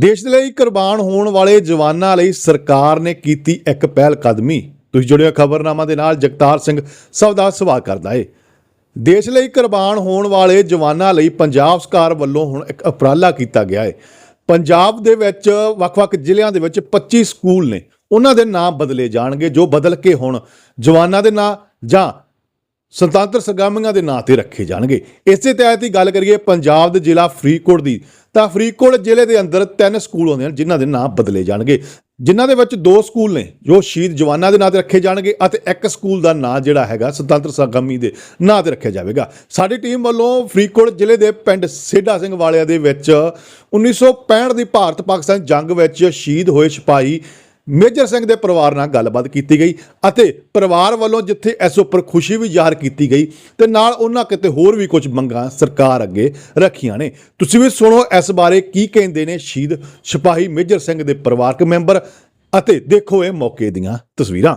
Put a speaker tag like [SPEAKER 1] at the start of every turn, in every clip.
[SPEAKER 1] ਦੇਸ਼ ਦੇ ਲਈ ਕੁਰਬਾਨ ਹੋਣ ਵਾਲੇ ਜਵਾਨਾਂ ਲਈ ਸਰਕਾਰ ਨੇ ਕੀਤੀ ਇੱਕ ਪਹਿਲ ਕਦਮੀ। ਤੁਸੀਂ ਜੁੜਿਓ ਖਬਰਨਾਮਾ ਦੇ ਨਾਲ ਜਗਤਾਰ ਸਿੰਘ ਸਭ ਦਾ ਸਵਾਗਤ ਕਰਦਾ ਏ। ਦੇਸ਼ ਲਈ ਕੁਰਬਾਨ ਹੋਣ ਵਾਲੇ ਜਵਾਨਾਂ ਲਈ ਪੰਜਾਬ ਸਰਕਾਰ ਵੱਲੋਂ ਹੁਣ ਇੱਕ ਉਪਰਾਲਾ ਕੀਤਾ ਗਿਆ ਹੈ ਪੰਜਾਬ ਦੇ ਵਿੱਚ ਵੱਖ-ਵੱਖ ਜ਼ਿਲ੍ਹਿਆਂ ਦੇ ਵਿੱਚ 25 ਸਕੂਲ ਨੇ। ਉਹਨਾਂ ਦੇ ਨਾਮ ਬਦਲੇ ਜਾਣਗੇ, ਜੋ ਬਦਲ ਕੇ ਹੁਣ ਜਵਾਨਾਂ ਦੇ ਨਾਂ ਜਾਂ ਸੁਤੰਤਰ ਸਰਗਰਮੀਆਂ ਦੇ ਨਾਂ ਤੇ ਰੱਖੇ ਜਾਣਗੇ। ਇਸੇ ਤਹਿਤ ਹੀ ਗੱਲ ਕਰੀਏ ਪੰਜਾਬ ਦੇ ਜ਼ਿਲ੍ਹਾ ਫਰੀਦਕੋਟ ਦੀ, ਤਾਂ ਫਰੀਦਕੋਟ ਜ਼ਿਲ੍ਹੇ ਦੇ ਅੰਦਰ ਤਿੰਨ ਸਕੂਲ ਹੁੰਦੇ ਹਨ, ਜਿਨ੍ਹਾਂ ਦੇ ਨਾਂ ਬਦਲੇ ਜਾਣਗੇ। ਜਿਨ੍ਹਾਂ ਦੇ ਵਿੱਚ ਦੋ ਸਕੂਲ ਨੇ, ਜੋ ਸ਼ਹੀਦ ਜਵਾਨਾਂ ਦੇ ਨਾਂ ਤੇ ਰੱਖੇ ਜਾਣਗੇ ਅਤੇ ਇੱਕ ਸਕੂਲ ਦਾ ਨਾਂ ਜਿਹੜਾ ਹੈਗਾ ਸੁਤੰਤਰ ਸੰਗਰਾਮੀ ਦੇ ਨਾਂ ਤੇ ਰੱਖਿਆ ਜਾਵੇਗਾ। ਸਾਡੀ ਟੀਮ ਵੱਲੋਂ ਫਰੀਦਕੋਟ ਜ਼ਿਲ੍ਹੇ ਦੇ ਪਿੰਡ ਸੇਢਾ ਸਿੰਘ ਵਾਲਿਆਂ ਦੇ ਵਿੱਚ 1965 ਦੀ ਭਾਰਤ ਪਾਕਿਸਤਾਨ ਜੰਗ ਵਿੱਚ ਸ਼ਹੀਦ ਹੋਏ ਸਿਪਾਹੀ ਮੇਜਰ ਸਿੰਘ ਦੇ ਪਰਿਵਾਰ ਨਾਲ ਗੱਲਬਾਤ ਕੀਤੀ ਗਈ ਅਤੇ ਪਰਿਵਾਰ ਵੱਲੋਂ ਜਿੱਥੇ ਇਸ ਉੱਪਰ ਖੁਸ਼ੀ ਵੀ ਜ਼ਾਹਰ ਕੀਤੀ ਗਈ ਤੇ ਨਾਲ ਉਹਨਾਂ ਕਿਤੇ ਹੋਰ ਵੀ ਕੁਝ ਮੰਗਾਂ ਸਰਕਾਰ ਅੱਗੇ ਰੱਖੀਆਂ ਨੇ। ਤੁਸੀਂ ਵੀ ਸੁਣੋ ਇਸ ਬਾਰੇ ਕੀ ਕਹਿੰਦੇ ਨੇ ਸ਼ਹੀਦ ਸਿਪਾਹੀ ਮੇਜਰ ਸਿੰਘ ਦੇ ਪਰਿਵਾਰਕ ਮੈਂਬਰ ਅਤੇ ਦੇਖੋ ਇਹ ਮੌਕੇ ਦੀਆਂ ਤਸਵੀਰਾਂ।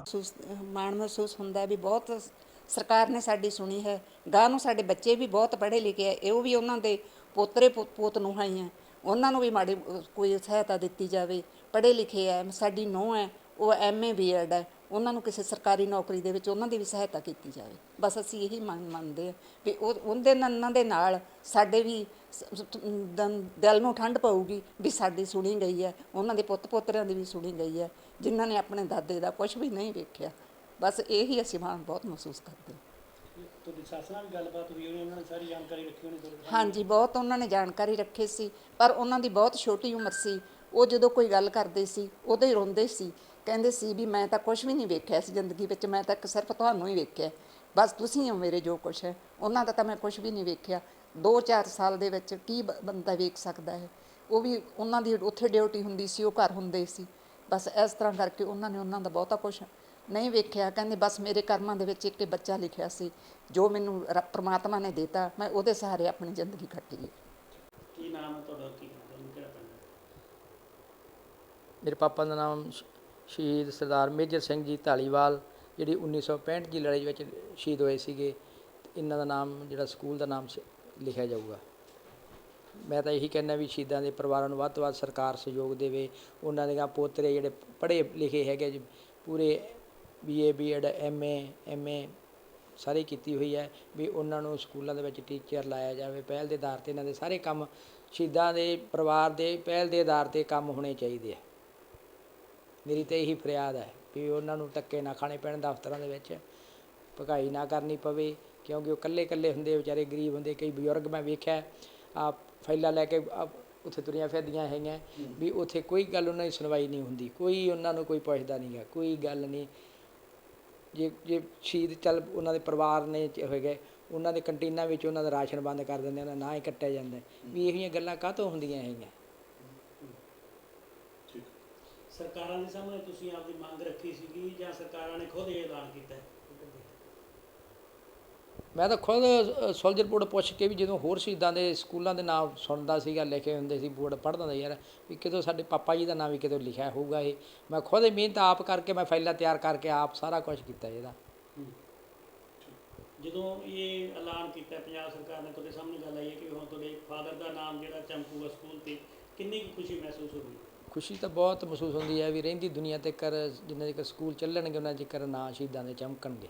[SPEAKER 2] ਮਾਣ ਮਹਿਸੂਸ ਹੁੰਦਾ ਵੀ ਬਹੁਤ ਸਰਕਾਰ ਨੇ ਸਾਡੀ ਸੁਣੀ ਹੈ। ਗਾਂ ਨੂੰ ਸਾਡੇ ਬੱਚੇ ਵੀ ਬਹੁਤ ਪੜ੍ਹੇ ਲਿਖੇ ਆ ਇਹ ਵੀ ਉਹਨਾਂ ਦੇ ਪੋਤਰੇ ਪੁ- ਪੋਤ ਨੂੰ ਆਈਆਂ ਉਹਨਾਂ ਨੂੰ ਵੀ ਮਾੜੀ ਕੋਈ ਸਹਾਇਤਾ ਦਿੱਤੀ ਜਾਵੇ। ਪੜ੍ਹੇ ਲਿਖੇ ਆ ਸਾਡੀ ਨੂੰਹ ਹੈ ਉਹ ਐਮਏ ਬੀਐਡ ਹੈ ਉਹਨਾਂ ਨੂੰ ਕਿਸੇ ਸਰਕਾਰੀ ਨੌਕਰੀ ਦੇ ਵਿੱਚ ਉਹਨਾਂ ਦੀ ਵੀ ਸਹਾਇਤਾ ਕੀਤੀ ਜਾਵੇ। ਬਸ ਅਸੀਂ ਇਹੀ ਮੰਗ ਮੰਨਦੇ ਆ ਵੀ ਉਹ ਉਹਦੇ ਉਹਨਾਂ ਦੇ ਨਾਲ ਸਾਡੇ ਵੀ ਦਿਲ ਨੂੰ ਠੰਡ ਪਊਗੀ ਵੀ ਸਾਡੀ ਸੁਣੀ ਗਈ ਹੈ ਉਹਨਾਂ ਦੇ ਪੁੱਤ ਪੋਤਰਿਆਂ ਦੀ ਵੀ ਸੁਣੀ ਗਈ ਹੈ ਜਿਨ੍ਹਾਂ ਨੇ ਆਪਣੇ ਦਾਦੇ ਦਾ ਕੁਝ ਵੀ ਨਹੀਂ ਵੇਖਿਆ। ਬਸ ਇਹੀ ਅਸੀਂ ਮਾਣ ਬਹੁਤ ਮਹਿਸੂਸ ਕਰਦੇ ਹਾਂ
[SPEAKER 3] ਤੁਹਾਡੀ ਸੱਸ ਨਾਲ ਵੀ ਗੱਲਬਾਤ ਹੋਈ ਹੋਣੀ ਉਹਨਾਂ ਨੇ ਸਾਰੀ ਜਾਣਕਾਰੀ ਰੱਖੀ ਹੋਣੀ
[SPEAKER 2] ਹਾਂਜੀ ਬਹੁਤ ਉਹਨਾਂ ਨੇ ਜਾਣਕਾਰੀ ਰੱਖੀ ਸੀ ਪਰ ਉਹਨਾਂ ਦੀ ਬਹੁਤ ਛੋਟੀ ਉਮਰ ਸੀ ਉਹ ਜਦੋਂ ਕੋਈ ਗੱਲ ਕਰਦੇ ਸੀ ਉਦੋਂ ਹੀ ਰੋਂਦੇ ਸੀ, ਕਹਿੰਦੇ ਸੀ ਵੀ ਮੈਂ ਤਾਂ ਕੁਝ ਵੀ ਨਹੀਂ ਵੇਖਿਆ ਇਸ ਜ਼ਿੰਦਗੀ ਵਿੱਚ, ਮੈਂ ਤਾਂ ਇੱਕ ਸਿਰਫ ਤੁਹਾਨੂੰ ਹੀ ਵੇਖਿਆ। ਬਸ ਤੁਸੀਂ ਹੋ ਮੇਰੇ ਜੋ ਕੁਛ ਹੈ, ਉਹਨਾਂ ਦਾ ਤਾਂ ਮੈਂ ਕੁਝ ਵੀ ਨਹੀਂ ਵੇਖਿਆ। 2-4 ਸਾਲ ਦੇ ਵਿੱਚ ਕੀ ਬੰਦਾ ਵੇਖ ਸਕਦਾ ਹੈ? ਉਹ ਵੀ ਉਹਨਾਂ ਦੀ ਉੱਥੇ ਡਿਊਟੀ ਹੁੰਦੀ ਸੀ, ਉਹ ਘਰ ਹੁੰਦੇ ਸੀ। ਬਸ ਇਸ ਤਰ੍ਹਾਂ ਕਰਕੇ ਉਹਨਾਂ ਨੇ ਉਹਨਾਂ ਦਾ ਬਹੁਤਾ ਕੁਝ ਨਹੀਂ ਵੇਖਿਆ। ਕਹਿੰਦੇ ਬਸ ਮੇਰੇ ਕਰਮਾਂ ਦੇ ਵਿੱਚ ਇੱਕ ਬੱਚਾ ਲਿਖਿਆ ਸੀ, ਜੋ ਮੈਨੂੰ ਰ- ਪ੍ਰਮਾਤਮਾ ਨੇ ਦਿੱਤਾ, ਮੈਂ ਉਹਦੇ ਸਹਾਰੇ ਆਪਣੀ ਜ਼ਿੰਦਗੀ ਕੱਟੀ ਹੈ।
[SPEAKER 3] ਕੀ ਨਾਮ ਹੈ ਤੁਹਾਡਾ, ਕੀ ਤੁਹਾਨੂੰ ਕਿਹੜਾ ਪਿੰਡ ਹੈ?
[SPEAKER 4] ਮੇਰੇ ਪਾਪਾ ਦਾ ਨਾਮ ਸ਼- ਸ਼ਹੀਦ ਸਰਦਾਰ ਮੇਜਰ ਸਿੰਘ ਜੀ ਢਾਲੀਵਾਲ ਜਿਹੜੀ 1965 ਦੀ ਲੜਾਈ ਵਿੱਚ ਸ਼ਹੀਦ ਹੋਏ ਸੀਗੇ ਤੇ ਇਹਨਾਂ ਦਾ ਨਾਮ ਜਿਹੜਾ ਸਕੂਲ ਦਾ ਨਾਮ ਸ- ਲਿਖਿਆ ਜਾਊਗਾ। ਮੈਂ ਤਾਂ ਇਹੀ ਕਹਿੰਦਾ ਵੀ ਸ਼ਹੀਦਾਂ ਦੇ ਪਰਿਵਾਰਾਂ ਨੂੰ ਵੱਧ ਤੋਂ ਵੱਧ ਸਰਕਾਰ ਸਹਿਯੋਗ ਦੇਵੇ। ਉਹਨਾਂ ਦੇ ਪੋਤਰੇ ਜਿਹੜੇ ਪੜ੍ਹੇ ਲਿਖੇ ਹੈਗੇ ਜੀ, ਪੂਰੇ ਬੀਏ ਬੀਐਡ ਐਮਏ ਐਮਏ ਸਾਰੇ ਕੀਤੀ ਹੋਈ ਹੈ ਵੀ ਉਹਨਾਂ ਨੂੰ ਸਕੂਲਾਂ ਦੇ ਵਿੱਚ ਟੀਚਰ ਲਾਇਆ ਜਾਵੇ। ਪਹਿਲ ਦੇ ਆਧਾਰ ਤੇ ਇਹਨਾਂ ਦੇ ਸਾਰੇ ਕੰਮ ਸ਼ਹੀਦਾਂ ਦੇ ਪਰਿਵਾਰ ਦੇ ਪਹਿਲ ਦੇ ਆਧਾਰ ਤੇ ਕੰਮ ਹੋਣੇ ਚਾਹੀਦੇ ਆ। ਮੇਰੀ ਤਾਂ ਇਹੀ ਫਰਿਆਦ ਹੈ ਵੀ ਉਹਨਾਂ ਨੂੰ ਧੱਕੇ ਨਾ ਖਾਣੇ ਪੈਣ ਦਫ਼ਤਰਾਂ ਦੇ ਵਿੱਚ ਭਗਾਈ ਨਾ ਕਰਨੀ ਪਵੇ, ਕਿਉਂਕਿ ਉਹ ਇਕੱਲੇ ਇਕੱਲੇ ਹੁੰਦੇ ਵਿਚਾਰੇ ਗਰੀਬ ਹੁੰਦੇ, ਕਈ ਬਜ਼ੁਰਗ ਮੈਂ ਵੇਖਿਆ ਆ ਫਾਈਲਾਂ ਲੈ ਕੇ ਉੱਥੇ ਤੁਰੀਆਂ ਫਿਰਦੀਆਂ ਹੈਗੀਆਂ, ਵੀ ਉੱਥੇ ਕੋਈ ਗੱਲ ਉਹਨਾਂ ਦੀ ਸੁਣਵਾਈ ਨਹੀਂ ਹੁੰਦੀ, ਕੋਈ ਉਹਨਾਂ ਨੂੰ ਕੋਈ ਪੁੱਛਦਾ ਨਹੀਂ ਹੈ ਕੋਈ ਗੱਲ ਨਹੀਂ। ਜੇ ਜੇ ਸ਼ਹੀਦ ਚੱਲ ਉਹਨਾਂ ਦੇ ਪਰਿਵਾਰ ਨੇ ਚ ਹੋਏ ਗਏ, ਉਹਨਾਂ ਦੇ ਕੰਟੀਨਾਂ ਵਿੱਚ ਉਹਨਾਂ ਦਾ ਰਾਸ਼ਨ ਬੰਦ ਕਰ ਦਿੰਦੇ ਉਹਨਾਂ ਦਾ ਨਾ ਹੀ ਕੱਟਿਆ ਜਾਂਦਾ, ਵੀ ਇਹੋ ਜਿਹੀਆਂ ਗੱਲਾਂ ਕਾਹਤੋਂ ਹੁੰਦੀਆਂ ਹੈਗੀਆਂ?
[SPEAKER 3] ਸਰਕਾਰਾਂ ਦੇ ਸਾਹਮਣੇ ਤੁਸੀਂ ਆਪਦੀ ਮੰਗ ਰੱਖੀ ਸੀਗੀ ਜਾਂ ਸਰਕਾਰਾਂ ਨੇ ਖੁਦ ਇਹ ਐਲਾਨ ਕੀਤਾ ਹੈ?
[SPEAKER 4] ਮੈਂ ਤਾਂ ਖੁਦ ਸੋਲਜਰ ਬੋਰਡ ਪੁੱਛ ਕੇ ਵੀ ਜਦੋਂ ਹੋਰ ਸ਼ਹੀਦਾਂ ਦੇ ਸਕੂਲਾਂ ਦੇ ਨਾਮ ਸੁਣਦਾ ਸੀਗਾ ਲਿਖੇ ਹੁੰਦੇ ਸੀ ਬੋਰਡ ਪੜ੍ਹਦਾ ਹੁੰਦਾ ਯਾਰ ਵੀ ਕਿਤੋਂ ਸਾਡੇ ਪਾਪਾ ਜੀ ਦਾ ਨਾਮ ਵੀ ਕਿਤੋਂ ਲਿਖਿਆ ਹੋਊਗਾ ਇਹ। ਮੈਂ ਖੁਦ ਹੀ ਮਿਹਨਤ ਆਪ ਕਰਕੇ ਮੈਂ ਫਾਈਲਾਂ ਤਿਆਰ ਕਰਕੇ ਆਪ ਸਾਰਾ ਕੁਝ ਕੀਤਾ ਇਹਦਾ।
[SPEAKER 3] ਜਦੋਂ ਇਹ ਐਲਾਨ ਕੀਤਾ ਪੰਜਾਬ ਸਰਕਾਰ ਨੇ ਤੁਹਾਡੇ ਸਾਹਮਣੇ ਗੱਲ ਆਈ ਹੈ ਕਿ ਹੁਣ ਤੁਹਾਡੇ ਫਾਦਰ ਦਾ ਨਾਮ ਜਿਹੜਾ ਚਮਕੂਗਾ ਸਕੂਲ ਤੇ ਕਿੰਨੀ ਕੁ ਖੁਸ਼ੀ ਮਹਿਸੂਸ ਹੋਈ
[SPEAKER 4] ਖੁਸ਼ੀ ਤਾਂ ਬਹੁਤ ਮਹਿਸੂਸ ਹੁੰਦੀ ਹੈ ਵੀ ਰਹਿੰਦੀ ਦੁਨੀਆ ਤੇ ਕਰ ਜਿੰਨਾ ਚਿਰ ਸਕੂਲ ਚੱਲਣਗੇ, ਉਹਨਾਂ ਚਿਰ ਨਾਂ ਸ਼ਹੀਦਾਂ ਦੇ ਚਮਕਣਗੇ।